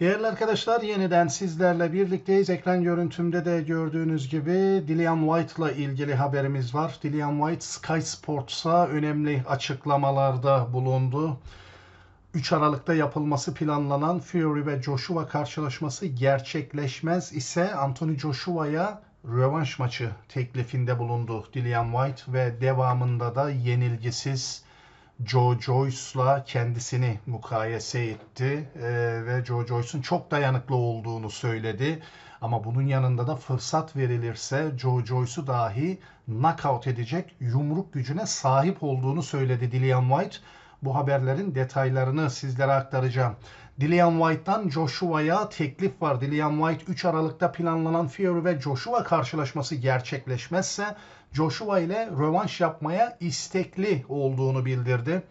Değerli arkadaşlar yeniden sizlerle birlikteyiz. Ekran görüntümde de gördüğünüz gibi Dillian White'la ilgili haberimiz var. Dillian White Sky Sports'a önemli açıklamalarda bulundu. 3 Aralık'ta yapılması planlanan Fury ve Joshua karşılaşması gerçekleşmez ise Anthony Joshua'ya rövanş maçı teklifinde bulundu Dillian White ve devamında da yenilgisiz Joe Joyce'la kendisini mukayese etti ee, ve Joe Joyce'un çok dayanıklı olduğunu söyledi. Ama bunun yanında da fırsat verilirse Joe Joyce'u dahi knockout edecek yumruk gücüne sahip olduğunu söyledi Dillian White. Bu haberlerin detaylarını sizlere aktaracağım. Dillian White'dan Joshua'ya teklif var. Dillian White 3 Aralık'ta planlanan Fury ve Joshua karşılaşması gerçekleşmezse Joshua ile rövanş yapmaya istekli olduğunu bildirdi.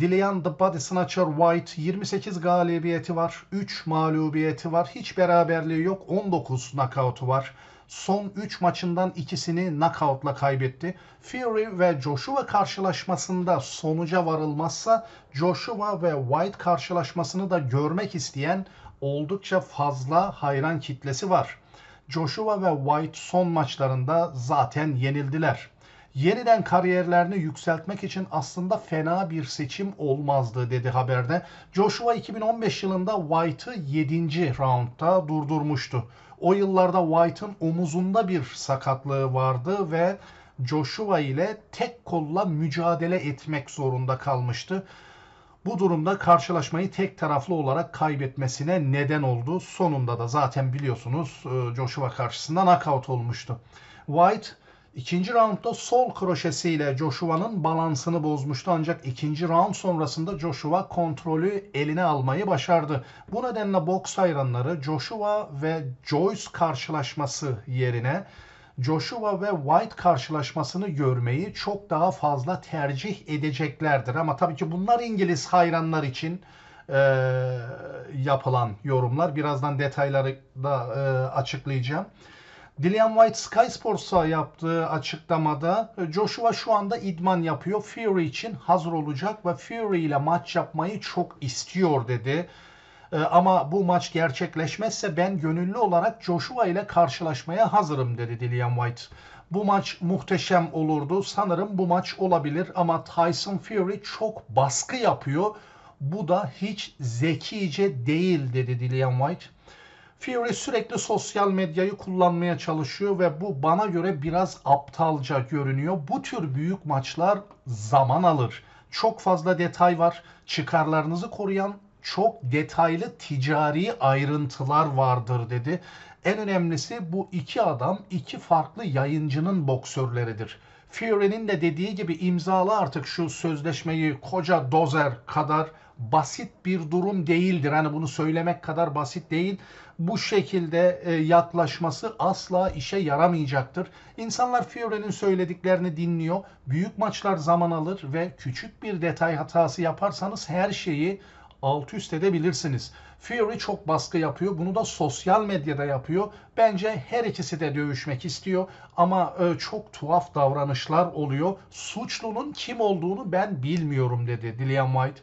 Dillian The Body Snatcher White 28 galibiyeti var, 3 mağlubiyeti var, hiç beraberliği yok, 19 knockout'u var. Son 3 maçından ikisini knockout'la kaybetti. Fury ve Joshua karşılaşmasında sonuca varılmazsa Joshua ve White karşılaşmasını da görmek isteyen oldukça fazla hayran kitlesi var. Joshua ve White son maçlarında zaten yenildiler. Yeniden kariyerlerini yükseltmek için aslında fena bir seçim olmazdı dedi haberde. Joshua 2015 yılında White'ı 7. roundda durdurmuştu. O yıllarda White'ın omuzunda bir sakatlığı vardı ve Joshua ile tek kolla mücadele etmek zorunda kalmıştı. Bu durumda karşılaşmayı tek taraflı olarak kaybetmesine neden oldu. Sonunda da zaten biliyorsunuz e, Joshua karşısında knockout olmuştu. White ikinci roundda sol kroşesiyle Joshua'nın balansını bozmuştu ancak ikinci round sonrasında Joshua kontrolü eline almayı başardı. Bu nedenle boks hayranları Joshua ve Joyce karşılaşması yerine Joshua ve White karşılaşmasını görmeyi çok daha fazla tercih edeceklerdir. Ama tabii ki bunlar İngiliz hayranlar için e, yapılan yorumlar. Birazdan detayları da e, açıklayacağım. Dillian White Sky Sports'a yaptığı açıklamada Joshua şu anda idman yapıyor. Fury için hazır olacak ve Fury ile maç yapmayı çok istiyor dedi. Ee, ama bu maç gerçekleşmezse ben gönüllü olarak Joshua ile karşılaşmaya hazırım dedi Dillian White. Bu maç muhteşem olurdu. Sanırım bu maç olabilir ama Tyson Fury çok baskı yapıyor. Bu da hiç zekice değil dedi Dillian White. Fury sürekli sosyal medyayı kullanmaya çalışıyor ve bu bana göre biraz aptalca görünüyor. Bu tür büyük maçlar zaman alır. Çok fazla detay var. Çıkarlarınızı koruyan çok detaylı ticari ayrıntılar vardır dedi. En önemlisi bu iki adam iki farklı yayıncının boksörleridir. Fury'nin de dediği gibi imzalı artık şu sözleşmeyi koca dozer kadar basit bir durum değildir. Hani bunu söylemek kadar basit değil. Bu şekilde e, yaklaşması asla işe yaramayacaktır. İnsanlar Fury'nin söylediklerini dinliyor. Büyük maçlar zaman alır ve küçük bir detay hatası yaparsanız her şeyi alt üst edebilirsiniz. Fury çok baskı yapıyor. Bunu da sosyal medyada yapıyor. Bence her ikisi de dövüşmek istiyor ama e, çok tuhaf davranışlar oluyor. Suçlunun kim olduğunu ben bilmiyorum dedi Dillian White.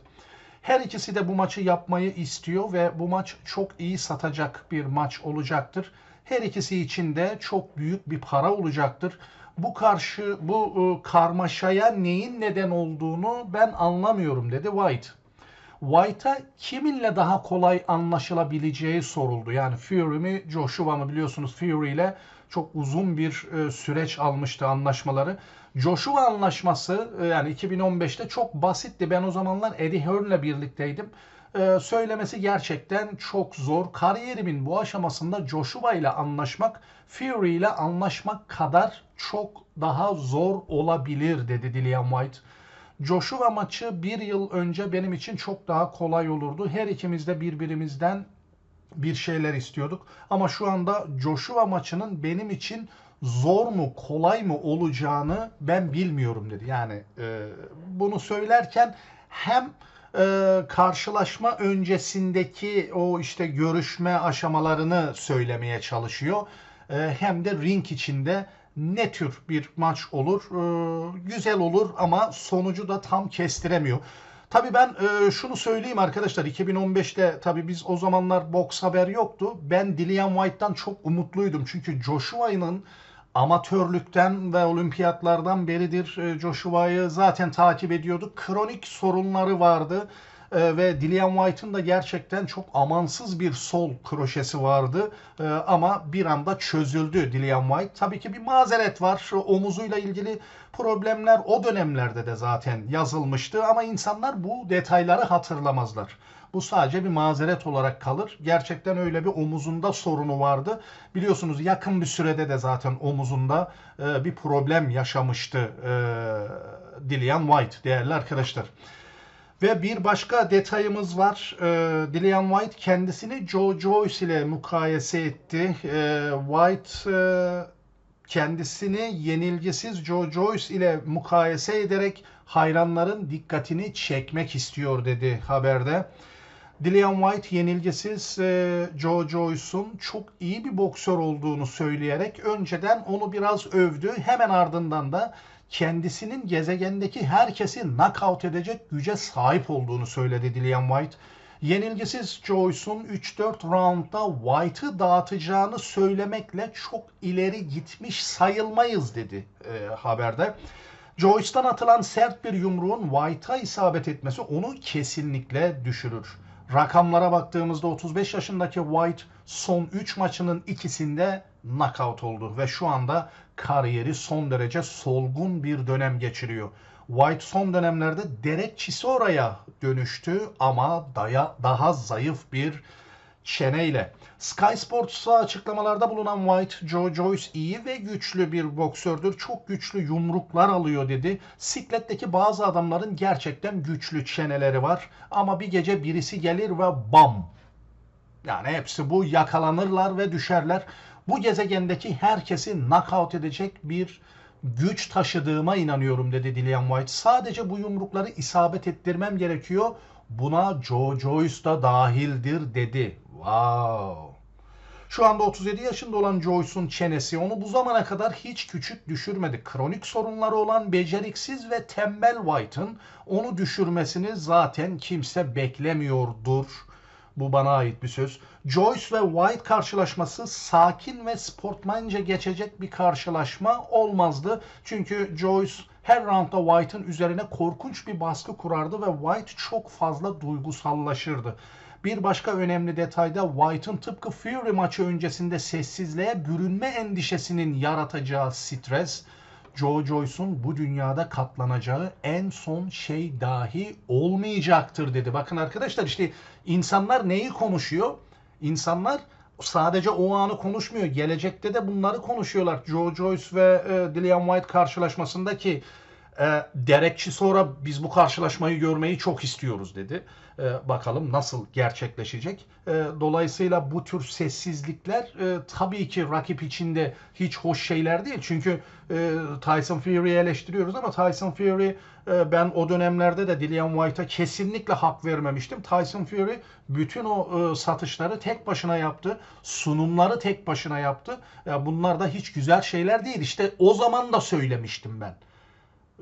Her ikisi de bu maçı yapmayı istiyor ve bu maç çok iyi satacak bir maç olacaktır. Her ikisi için de çok büyük bir para olacaktır. Bu karşı bu e, karmaşaya neyin neden olduğunu ben anlamıyorum dedi White. White'a kiminle daha kolay anlaşılabileceği soruldu. Yani Fury mi Joshua mı biliyorsunuz Fury ile çok uzun bir e, süreç almıştı anlaşmaları. Joshua anlaşması e, yani 2015'te çok basitti. Ben o zamanlar Eddie Hearn'le birlikteydim. E, söylemesi gerçekten çok zor. Kariyerimin bu aşamasında Joshua ile anlaşmak Fury ile anlaşmak kadar çok daha zor olabilir dedi Dillian White. Joshua maçı bir yıl önce benim için çok daha kolay olurdu. Her ikimiz de birbirimizden bir şeyler istiyorduk. Ama şu anda Joshua maçının benim için zor mu kolay mı olacağını ben bilmiyorum dedi. Yani e, bunu söylerken hem e, karşılaşma öncesindeki o işte görüşme aşamalarını söylemeye çalışıyor. E, hem de ring içinde ne tür bir maç olur? E, güzel olur ama sonucu da tam kestiremiyor. Tabii ben e, şunu söyleyeyim arkadaşlar 2015'te tabii biz o zamanlar boks haber yoktu. Ben Dillian White'tan çok umutluydum. Çünkü Joshua'nın amatörlükten ve olimpiyatlardan beridir e, Joshua'yı zaten takip ediyorduk. Kronik sorunları vardı. E, ve Dillian White'ın da gerçekten çok amansız bir sol kroşesi vardı. E, ama bir anda çözüldü Dillian White. Tabii ki bir mazeret var. Omuzuyla ilgili problemler o dönemlerde de zaten yazılmıştı ama insanlar bu detayları hatırlamazlar. Bu sadece bir mazeret olarak kalır. Gerçekten öyle bir omuzunda sorunu vardı. Biliyorsunuz yakın bir sürede de zaten omuzunda e, bir problem yaşamıştı e, Dillian White değerli arkadaşlar. Ve bir başka detayımız var. E, Dillian White kendisini Joe Joyce ile mukayese etti. E, White e, kendisini yenilgisiz Joe Joyce ile mukayese ederek hayranların dikkatini çekmek istiyor dedi haberde. Dillian White yenilgisiz e, Joe Joyce'un çok iyi bir boksör olduğunu söyleyerek önceden onu biraz övdü. Hemen ardından da kendisinin gezegendeki herkesi knockout edecek güce sahip olduğunu söyledi Dillian White. Yenilgisiz Joyce'un 3-4 roundda White'ı dağıtacağını söylemekle çok ileri gitmiş sayılmayız dedi e, haberde. Joyce'dan atılan sert bir yumruğun White'a isabet etmesi onu kesinlikle düşürür. Rakamlara baktığımızda 35 yaşındaki White son 3 maçının ikisinde knockout oldu ve şu anda kariyeri son derece solgun bir dönem geçiriyor. White son dönemlerde Derek Chisora'ya dönüştü ama daya, daha zayıf bir çeneyle. Sky Sports'a açıklamalarda bulunan White, Joe Joyce iyi ve güçlü bir boksördür. Çok güçlü yumruklar alıyor dedi. Sikletteki bazı adamların gerçekten güçlü çeneleri var. Ama bir gece birisi gelir ve bam. Yani hepsi bu yakalanırlar ve düşerler. Bu gezegendeki herkesi knockout edecek bir güç taşıdığıma inanıyorum dedi Dillian White. Sadece bu yumrukları isabet ettirmem gerekiyor. Buna Joe Joyce da dahildir dedi. Wow. Şu anda 37 yaşında olan Joyce'un çenesi onu bu zamana kadar hiç küçük düşürmedi. Kronik sorunları olan beceriksiz ve tembel White'ın onu düşürmesini zaten kimse beklemiyordur. Bu bana ait bir söz. Joyce ve White karşılaşması sakin ve sportmanca geçecek bir karşılaşma olmazdı. Çünkü Joyce her roundda White'ın üzerine korkunç bir baskı kurardı ve White çok fazla duygusallaşırdı. Bir başka önemli detayda White'ın tıpkı Fury maçı öncesinde sessizliğe bürünme endişesinin yaratacağı stres, Joe Joyce'un bu dünyada katlanacağı en son şey dahi olmayacaktır dedi. Bakın arkadaşlar işte insanlar neyi konuşuyor? İnsanlar sadece o anı konuşmuyor. Gelecekte de bunları konuşuyorlar. Joe Joyce ve e, Dillian White karşılaşmasındaki e, Derekçi sonra biz bu karşılaşmayı görmeyi çok istiyoruz dedi. E, bakalım nasıl gerçekleşecek. E, dolayısıyla bu tür sessizlikler e, tabii ki rakip içinde hiç hoş şeyler değil. Çünkü Tyson Fury'yi eleştiriyoruz ama Tyson Fury ben o dönemlerde de Dillian White'a kesinlikle hak vermemiştim. Tyson Fury bütün o satışları tek başına yaptı. Sunumları tek başına yaptı. Ya bunlar da hiç güzel şeyler değil. İşte o zaman da söylemiştim ben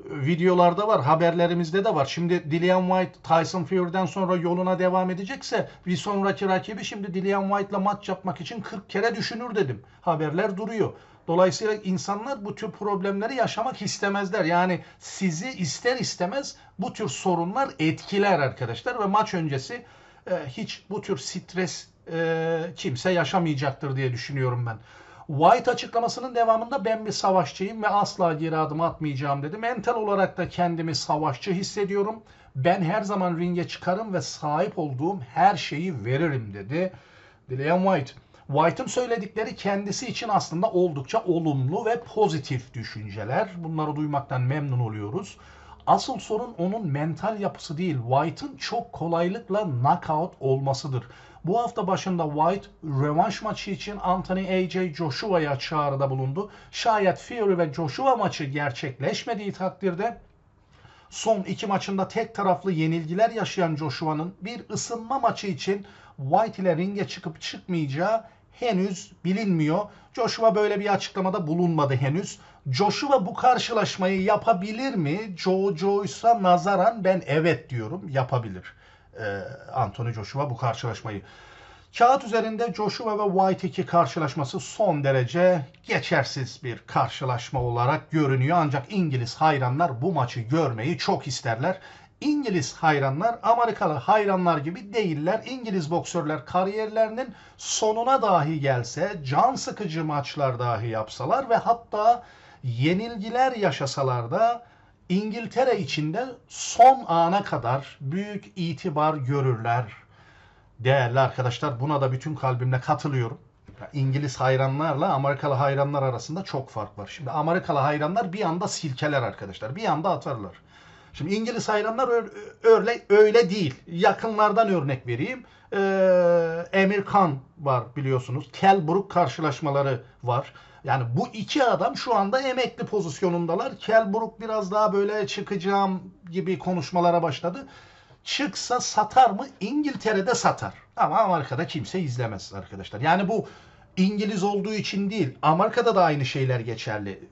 videolarda var, haberlerimizde de var. Şimdi Dillian White Tyson Fury'den sonra yoluna devam edecekse bir sonraki rakibi şimdi Dillian White'la maç yapmak için 40 kere düşünür dedim. Haberler duruyor. Dolayısıyla insanlar bu tür problemleri yaşamak istemezler. Yani sizi ister istemez bu tür sorunlar etkiler arkadaşlar ve maç öncesi e, hiç bu tür stres e, kimse yaşamayacaktır diye düşünüyorum ben. White açıklamasının devamında ben bir savaşçıyım ve asla geri adım atmayacağım dedi. Mental olarak da kendimi savaşçı hissediyorum. Ben her zaman ringe çıkarım ve sahip olduğum her şeyi veririm dedi. Dillian White. White'ın söyledikleri kendisi için aslında oldukça olumlu ve pozitif düşünceler. Bunları duymaktan memnun oluyoruz. Asıl sorun onun mental yapısı değil, White'ın çok kolaylıkla knockout olmasıdır. Bu hafta başında White rövanş maçı için Anthony AJ Joshua'ya çağrıda bulundu. Şayet Fury ve Joshua maçı gerçekleşmediği takdirde son iki maçında tek taraflı yenilgiler yaşayan Joshua'nın bir ısınma maçı için White ile ringe çıkıp çıkmayacağı henüz bilinmiyor. Joshua böyle bir açıklamada bulunmadı henüz. Joshua bu karşılaşmayı yapabilir mi? Joe Joyce'a nazaran ben evet diyorum yapabilir. Ee, Anthony Joshua bu karşılaşmayı. Kağıt üzerinde Joshua ve White 2 karşılaşması son derece geçersiz bir karşılaşma olarak görünüyor. Ancak İngiliz hayranlar bu maçı görmeyi çok isterler. İngiliz hayranlar Amerikalı hayranlar gibi değiller. İngiliz boksörler kariyerlerinin sonuna dahi gelse, can sıkıcı maçlar dahi yapsalar ve hatta yenilgiler yaşasalar da İngiltere içinde son ana kadar büyük itibar görürler. Değerli arkadaşlar buna da bütün kalbimle katılıyorum. İngiliz hayranlarla Amerikalı hayranlar arasında çok fark var. Şimdi Amerikalı hayranlar bir anda silkeler arkadaşlar. Bir anda atarlar. Şimdi İngiliz hayranlar öyle, öyle değil. Yakınlardan örnek vereyim. Ee, Emir Khan var biliyorsunuz. Kell Brook karşılaşmaları var. Yani bu iki adam şu anda emekli pozisyonundalar. Kell Brook biraz daha böyle çıkacağım gibi konuşmalara başladı. Çıksa satar mı? İngiltere'de satar. Ama Amerika'da kimse izlemez arkadaşlar. Yani bu İngiliz olduğu için değil. Amerika'da da aynı şeyler geçerli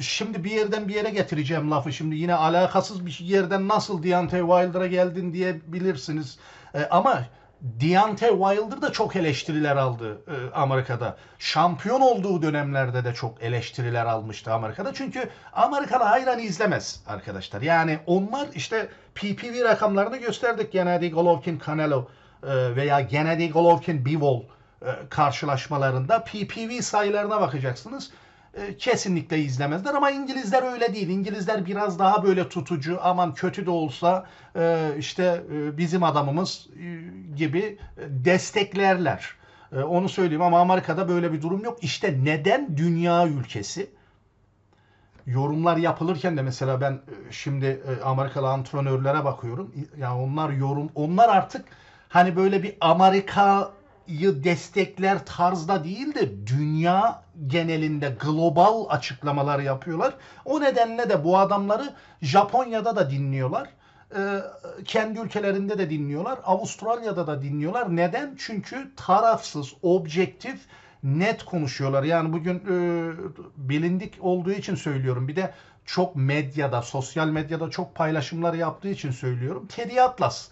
şimdi bir yerden bir yere getireceğim lafı. Şimdi yine alakasız bir yerden nasıl Deontay Wilder'a geldin diyebilirsiniz. E, ama Deontay Wilder da çok eleştiriler aldı e, Amerika'da. Şampiyon olduğu dönemlerde de çok eleştiriler almıştı Amerika'da. Çünkü Amerikalı hayran izlemez arkadaşlar. Yani onlar işte PPV rakamlarını gösterdik. Gennady Golovkin Canelo e, veya Gennady Golovkin Bivol e, karşılaşmalarında PPV sayılarına bakacaksınız. E, kesinlikle izlemezler ama İngilizler öyle değil. İngilizler biraz daha böyle tutucu aman kötü de olsa e, işte e, bizim adamımız gibi desteklerler. Onu söyleyeyim ama Amerika'da böyle bir durum yok. İşte neden dünya ülkesi? Yorumlar yapılırken de mesela ben şimdi Amerikalı antrenörlere bakıyorum. Ya onlar yorum onlar artık hani böyle bir Amerika destekler tarzda değil de dünya genelinde global açıklamalar yapıyorlar. O nedenle de bu adamları Japonya'da da dinliyorlar. Ee, kendi ülkelerinde de dinliyorlar. Avustralya'da da dinliyorlar. Neden? Çünkü tarafsız, objektif, net konuşuyorlar. Yani bugün e, bilindik olduğu için söylüyorum. Bir de çok medyada, sosyal medyada çok paylaşımlar yaptığı için söylüyorum. Teddy Atlas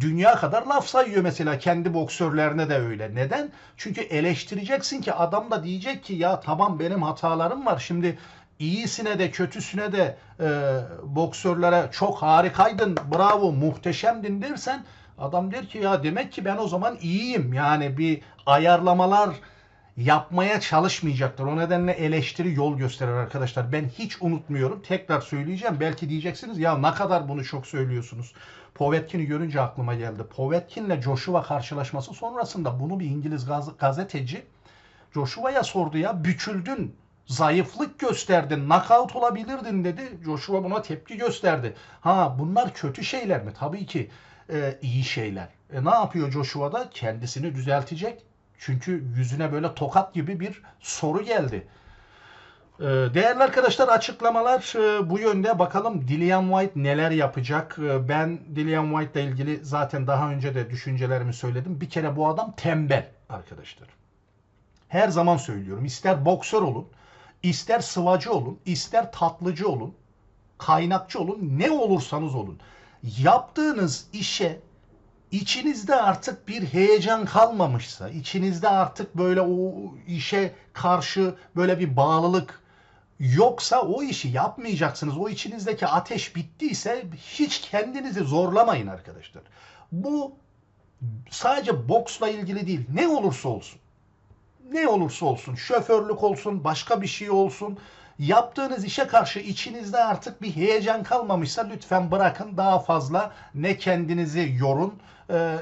dünya kadar laf sayıyor mesela kendi boksörlerine de öyle. Neden? Çünkü eleştireceksin ki adam da diyecek ki ya tamam benim hatalarım var. Şimdi iyisine de kötüsüne de e, boksörlere çok harikaydın, bravo, muhteşemdin dersen adam der ki ya demek ki ben o zaman iyiyim. Yani bir ayarlamalar yapmaya çalışmayacaklar. O nedenle eleştiri yol gösterir arkadaşlar. Ben hiç unutmuyorum. Tekrar söyleyeceğim. Belki diyeceksiniz ya ne kadar bunu çok söylüyorsunuz. Povetkin'i görünce aklıma geldi. Povetkin'le Joshua karşılaşması sonrasında bunu bir İngiliz gaz gazeteci Joshua'ya sordu ya büküldün, zayıflık gösterdin, knockout olabilirdin dedi. Joshua buna tepki gösterdi. Ha bunlar kötü şeyler mi? Tabii ki e, iyi şeyler. E, ne yapıyor Joshua da? Kendisini düzeltecek. Çünkü yüzüne böyle tokat gibi bir soru geldi. Ee, değerli arkadaşlar açıklamalar e, bu yönde. Bakalım Dillian White neler yapacak? Ee, ben Dillian White ile ilgili zaten daha önce de düşüncelerimi söyledim. Bir kere bu adam tembel arkadaşlar. Her zaman söylüyorum. İster boksör olun, ister sıvacı olun, ister tatlıcı olun, kaynakçı olun, ne olursanız olun. Yaptığınız işe içinizde artık bir heyecan kalmamışsa, içinizde artık böyle o işe karşı böyle bir bağlılık yoksa o işi yapmayacaksınız. O içinizdeki ateş bittiyse hiç kendinizi zorlamayın arkadaşlar. Bu sadece boksla ilgili değil. Ne olursa olsun. Ne olursa olsun. Şoförlük olsun, başka bir şey olsun yaptığınız işe karşı içinizde artık bir heyecan kalmamışsa lütfen bırakın daha fazla ne kendinizi yorun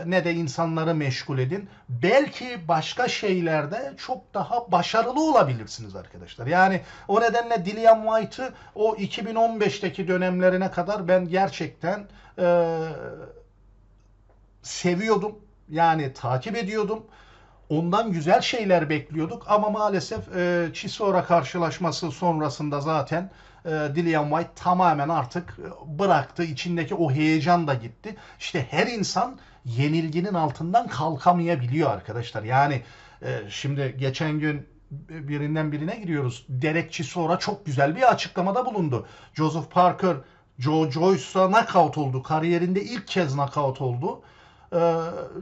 ne de insanları meşgul edin. Belki başka şeylerde çok daha başarılı olabilirsiniz arkadaşlar. Yani o nedenle Dillian White'ı o 2015'teki dönemlerine kadar ben gerçekten e, seviyordum. Yani takip ediyordum. Ondan güzel şeyler bekliyorduk ama maalesef e, Chisora karşılaşması sonrasında zaten e, Dillian White tamamen artık e, bıraktı. İçindeki o heyecan da gitti. İşte her insan yenilginin altından kalkamayabiliyor arkadaşlar. Yani e, şimdi geçen gün birinden birine giriyoruz. Derek Chisora çok güzel bir açıklamada bulundu. Joseph Parker Joe Joyce'a knockout oldu. Kariyerinde ilk kez knockout oldu. Ee,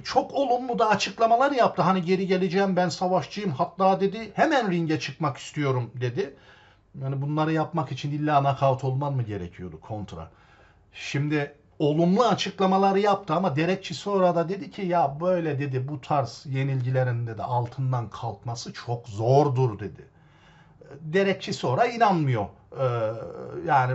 çok olumlu da açıklamalar yaptı. Hani geri geleceğim ben savaşçıyım hatta dedi hemen ringe çıkmak istiyorum dedi. Yani bunları yapmak için illa knockout olman mı gerekiyordu kontra? Şimdi olumlu açıklamaları yaptı ama Derek Chisora da dedi ki ya böyle dedi bu tarz yenilgilerinde de altından kalkması çok zordur dedi. Derek Chisora inanmıyor. Ee, yani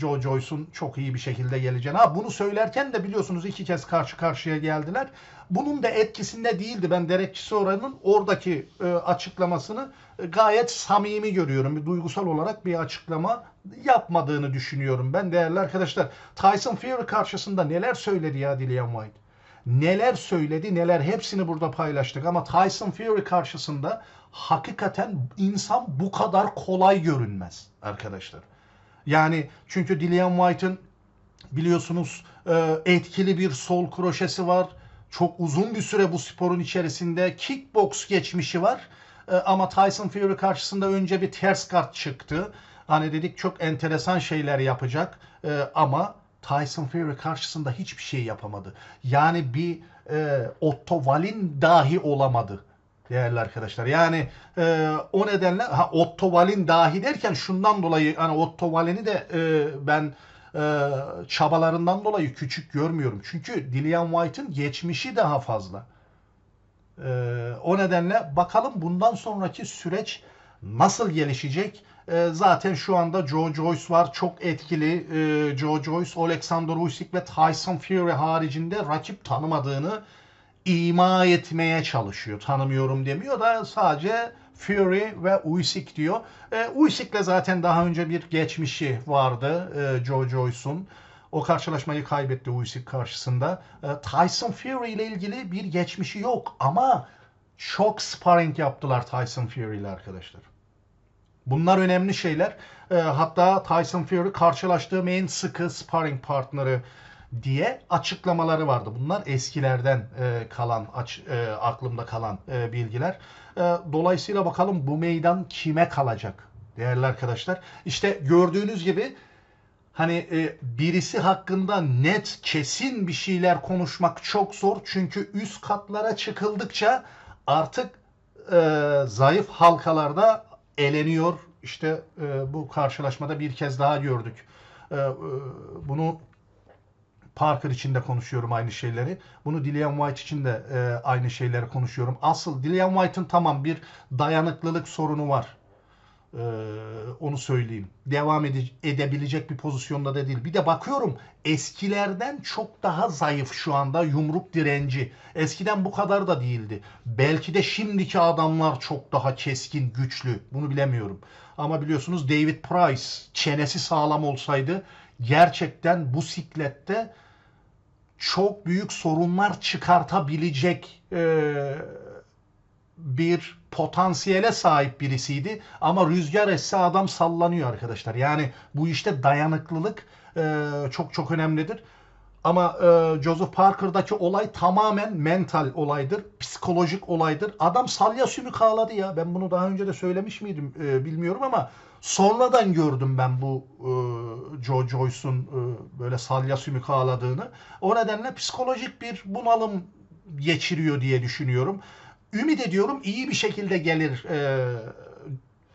Joe Joyce'un çok iyi bir şekilde geleceğini. Ha bunu söylerken de biliyorsunuz iki kez karşı karşıya geldiler. Bunun da etkisinde değildi. Ben Derek Chisora'nın oradaki e, açıklamasını e, gayet samimi görüyorum. Bir duygusal olarak bir açıklama yapmadığını düşünüyorum. Ben değerli arkadaşlar Tyson Fury karşısında neler söyledi ya Dillian White? Neler söyledi neler hepsini burada paylaştık ama Tyson Fury karşısında hakikaten insan bu kadar kolay görünmez arkadaşlar. Yani çünkü Dillian White'ın biliyorsunuz e, etkili bir sol kroşesi var. Çok uzun bir süre bu sporun içerisinde kickbox geçmişi var. E, ama Tyson Fury karşısında önce bir ters kart çıktı. Hani dedik çok enteresan şeyler yapacak e, ama Tyson Fury karşısında hiçbir şey yapamadı. Yani bir Otto Wallin dahi olamadı değerli arkadaşlar. Yani e, o nedenle ha, Otto Wallin dahi derken şundan dolayı hani Otto Wallin'i de e, ben e, çabalarından dolayı küçük görmüyorum. Çünkü Dillian White'ın geçmişi daha fazla. E, o nedenle bakalım bundan sonraki süreç nasıl gelişecek? E, zaten şu anda Joe Joyce var. Çok etkili. Joe Joyce, Alexander Usyk ve Tyson Fury haricinde rakip tanımadığını ima etmeye çalışıyor. Tanımıyorum demiyor da sadece Fury ve Usyk diyor. E, Usyk'le zaten daha önce bir geçmişi vardı Joe Joyce'un. O karşılaşmayı kaybetti Usyk karşısında. Tyson Fury ile ilgili bir geçmişi yok ama çok sparring yaptılar Tyson Fury ile arkadaşlar. Bunlar önemli şeyler. E, hatta Tyson Fury karşılaştığı en sıkı sparring partneri diye açıklamaları vardı. Bunlar eskilerden e, kalan, aç, e, aklımda kalan e, bilgiler. E, dolayısıyla bakalım bu meydan kime kalacak değerli arkadaşlar. İşte gördüğünüz gibi hani e, birisi hakkında net, kesin bir şeyler konuşmak çok zor. Çünkü üst katlara çıkıldıkça artık e, zayıf halkalarda eleniyor. İşte e, bu karşılaşmada bir kez daha gördük. E, e, bunu Parker için de konuşuyorum aynı şeyleri. Bunu Dillian White için de e, aynı şeyleri konuşuyorum. Asıl Dillian White'ın tamam bir dayanıklılık sorunu var. Ee, onu söyleyeyim. Devam ede- edebilecek bir pozisyonda da değil. Bir de bakıyorum eskilerden çok daha zayıf şu anda yumruk direnci. Eskiden bu kadar da değildi. Belki de şimdiki adamlar çok daha keskin, güçlü. Bunu bilemiyorum. Ama biliyorsunuz David Price çenesi sağlam olsaydı gerçekten bu siklette çok büyük sorunlar çıkartabilecek e, bir potansiyele sahip birisiydi. Ama rüzgar esse adam sallanıyor arkadaşlar. Yani bu işte dayanıklılık e, çok çok önemlidir. Ama e, Joseph Parker'daki olay tamamen mental olaydır. Psikolojik olaydır. Adam salya sümük ağladı ya. Ben bunu daha önce de söylemiş miydim e, bilmiyorum ama sonradan gördüm ben bu e, Joe Joyce'un e, böyle salya sümük ağladığını. O nedenle psikolojik bir bunalım geçiriyor diye düşünüyorum. Ümit ediyorum iyi bir şekilde gelir e,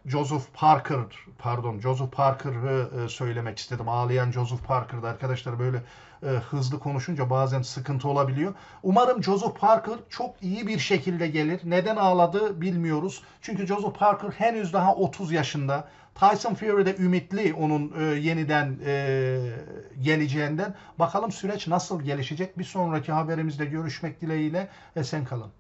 Joseph Parker pardon Joseph Parker'ı e, söylemek istedim. Ağlayan Joseph Parker'da arkadaşlar böyle e, hızlı konuşunca bazen sıkıntı olabiliyor. Umarım Joseph Parker çok iyi bir şekilde gelir. Neden ağladı bilmiyoruz. Çünkü Joseph Parker henüz daha 30 yaşında. Tyson Fury de ümitli onun e, yeniden e, geleceğinden. Bakalım süreç nasıl gelişecek? Bir sonraki haberimizde görüşmek dileğiyle. Esen kalın.